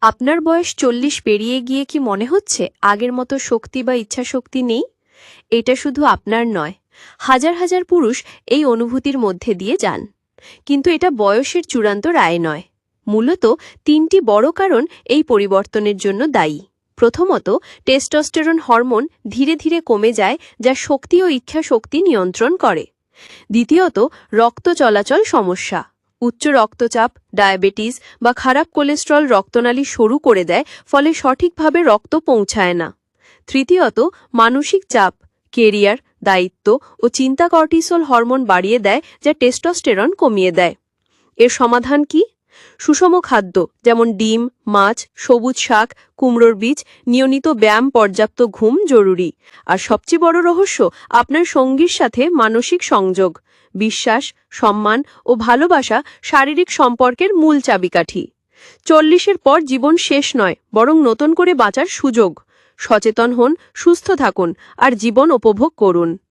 আপনার বয়স চল্লিশ পেরিয়ে গিয়ে কি মনে হচ্ছে আগের মতো শক্তি বা ইচ্ছাশক্তি নেই? এটা শুধু আপনার নয়। হাজার হাজার পুরুষ এই অনুভূতির মধ্যে দিয়ে যান। কিন্তু এটা বয়সের চূড়ান্ত রায় নয়। মূলত তিনটি বড় কারণ এই পরিবর্তনের জন্য দায়ী। প্রথমত, টেস্টোস্টেরন হরমোন ধীরে ধীরে কমে যায় যা শক্তি ও ইচ্ছা শক্তি নিয়ন্ত্রণ করে। দ্বিতীয়ত, রক্ত চলাচল সমস্যা। উচ্চ রক্তচাপ, ডায়াবেটিস বা খারাপ কোলেস্ট্রল রক্তনালী সরু করে দেয়, ফলে সঠিকভাবে রক্ত পৌঁছায় না। তৃতীয়ত, মানসিক চাপ, কেরিয়ার, দায়িত্ব ও চিন্তা কর্টিসল হরমোন বাড়িয়ে দেয়, যা টেস্টস্টেরন কমিয়ে দেয়। এর সমাধান কি? সুষম খাদ্য, যেমন ডিম, মাছ, সবুজ শাক, কুমড়োর বীজ, নিয়মিত ব্যায়াম, পর্যাপ্ত ঘুম জরুরি। আর সবচেয়ে বড় রহস্য, আপনার সঙ্গীর সাথে মানসিক সংযোগ, বিশ্বাস, সম্মান ও ভালোবাসা শারীরিক সম্পর্কের মূল চাবিকাঠি। চল্লিশের পর জীবন শেষ নয়, বরং নতুন করে বাঁচার সুযোগ। সচেতন হন, সুস্থ থাকুন, আর জীবন উপভোগ করুন।